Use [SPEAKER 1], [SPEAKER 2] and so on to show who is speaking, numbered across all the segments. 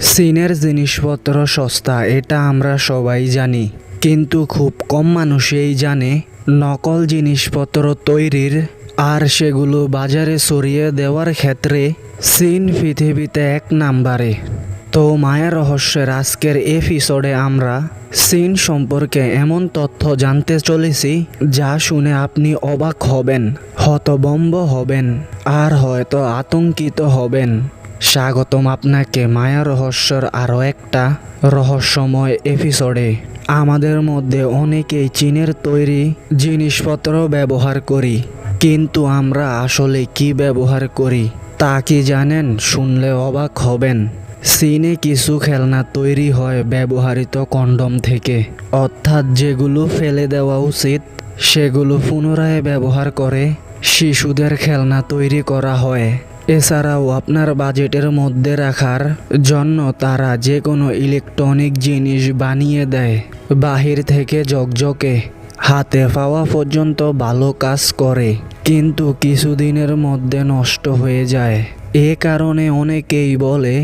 [SPEAKER 1] চীনের জিনিসপত্র সস্তা, এটা আমরা সবাই জানি। কিন্তু খুব কম মানুষেই জানে নকল জিনিসপত্র তৈরির আর সেগুলো বাজারে সরিয়ে দেওয়ার ক্ষেত্রে চীন পৃথিবীতে এক নাম্বারে। তো মায়া রহস্যের আজকের এপিসোডে আমরা চীন সম্পর্কে এমন তথ্য জানতে চলেছি যা শুনে আপনি অবাক হবেন, হতবম্ব হবেন আর হয়তো আতঙ্কিত হবেন। স্বাগতম আপনাকে মায়া রহস্যর আরও একটা রহস্যময় এপিসোডে। আমাদের মধ্যে অনেকেই চীনের তৈরি জিনিসপত্র ব্যবহার করি, কিন্তু আমরা আসলে কি ব্যবহার করি তা কি জানেন শুনলে অবাক হবেন। চীনে কিছু খেলনা তৈরি হয় ব্যবহৃত কন্ডম থেকে। অর্থাৎ যেগুলো ফেলে দেওয়া উচিত, সেগুলো পুনরায় ব্যবহার করে শিশুদের খেলনা তৈরি করা হয়। এছাড়াও আপনার বাজেটের মধ্যে রাখার জন্য তারা যে কোনো ইলেকট্রনিক জিনিস বানিয়ে দেয়। বাহির থেকে জকজকে হাতে পাওয়া পর্যন্ত ভালো কাজ করে, কিন্তু কিছুদিনের মধ্যে নষ্ট হয়ে যায়। এ কারণে অনেকেই বলে,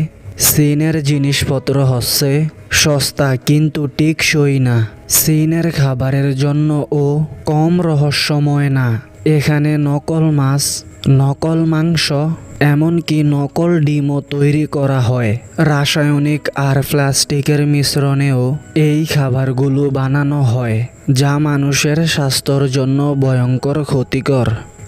[SPEAKER 1] চীনের জিনিসপত্র হচ্ছে সস্তা কিন্তু টিকসই না। চীনের খাবারের জন্য ও কম রহস্যময় না। এখানে নকল মাছ, নকল মাংস, এমনকি নকল ডিমও তৈরি করা হয়। রাসায়নিক আর প্লাস্টিকের মিশ্রণেও এই খাবারগুলো বানানো হয়, যা মানুষের স্বাস্থ্যর জন্য ভয়ঙ্কর ক্ষতিকর।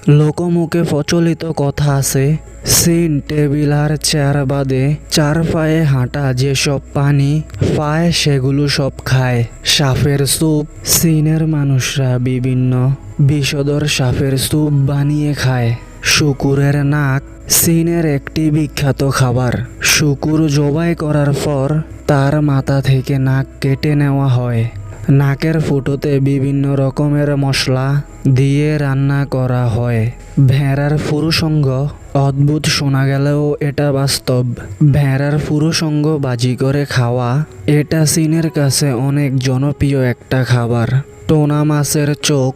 [SPEAKER 1] লোকমুখে প্রচলিত কথা আছে, সিন টেবিল আর চেয়ার বাদে চার পায়ে হাঁটা যেসব পানি পায় সেগুলো সব খায়। সাপের স্যুপ চীনের মানুষরা বিভিন্ন বিষধর সাপের স্যুপ বানিয়ে খায়। শুকুরের নাক চীনের একটি বিখ্যাত খাবার। শুকুর জবাই করার পর তার মাথা থেকে নাক কেটে নেওয়া হয়। নাকের ফুটোতে বিভিন্ন রকমের মশলা দিয়ে রান্না করা হয়। ভেড়ার পুরুষঙ্গ অদ্ভুত শোনা গেলেও এটা বাস্তব। ভেড়ার পুরুষঙ্গ বাজি করে খাওয়া, এটা চীনের কাছে অনেক জনপ্রিয় একটা খাবার। টোনা মাছের চোখ,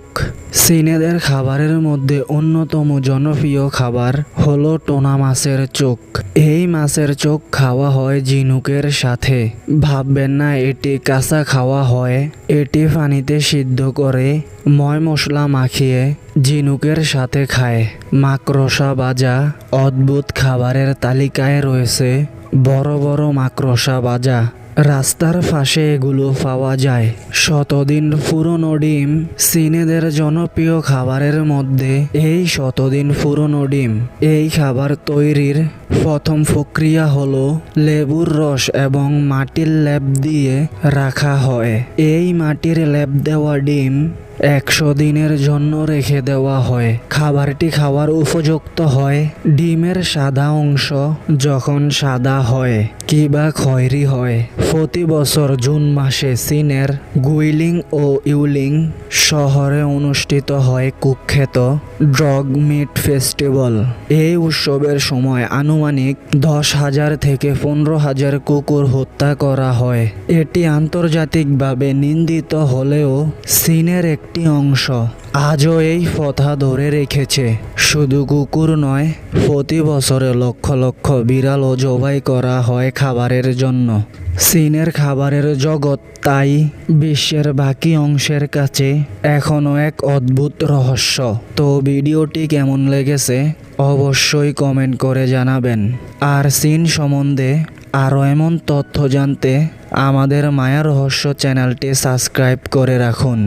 [SPEAKER 1] চীনেদের খাবারের মধ্যে অন্যতম জনপ্রিয় খাবার হলো টোনা মাছের চোখ। এই মাছের চোখ খাওয়া হয় ঝিনুকের সাথে। ভাববেন না, এটি কাঁচা খাওয়া হয়। এটি পানিতে সিদ্ধ করে ময় মশলা মাখিয়ে ঝিনুকের সাথে খায়। মাকড়সা বাজা অদ্ভুত খাবারের তালিকায় রয়েছে বড় বড় মাকড়সা বাজা রাস্তার ফাঁসে এগুলো পাওয়া যায়। শতদিন পুরনো ডিম সিনেদের জনপ্রিয় খাবারের মধ্যে এই শতদিন পুরনো ডিম। এই খাবার তৈরির প্রথম প্রক্রিয়া হল লেবুর রস এবং মাটির লেপ দিয়ে রাখা হয়। এই মাটির লেপ দেওয়া ডিম একশো দিনের জন্য রেখে দেওয়া হয়। খাবারটি খাওয়ার উপযুক্ত হয় ডিমের সাদা অংশ যখন সাদা হয়, কিবা খয়েরি হয়। প্রতি বছর জুন মাসে চীনের গুইলিং ও ইউলিং শহরে অনুষ্ঠিত হয় কুখ্যাত ড্রগ মিট ফেস্টিভ্যাল। এই উৎসবের সময় আনুমানিক দশ হাজার থেকে পনেরো হাজার কুকুর হত্যা করা হয়। এটি আন্তর্জাতিকভাবে নিন্দিত হলেও চীনের একটি অংশ আজও এই প্রথা ধরে রেখেছে। শুধু কুকুর নয়, প্রতি বছরে লক্ষ লক্ষ বিড়ালও জবাই করা হয় খাবারের জন্য। চীনের খাবারের জগৎ তাই বিশ্বের বাকি অংশের কাছে এখনও এক অদ্ভুত রহস্য। তো ভিডিওটি কেমন লেগেছে অবশ্যই কমেন্ট করে জানাবেন। আর চীন সম্বন্ধে আরও এমন তথ্য জানতে আমাদের মায়া রহস্য চ্যানেলটি সাবস্ক্রাইব করে রাখুন।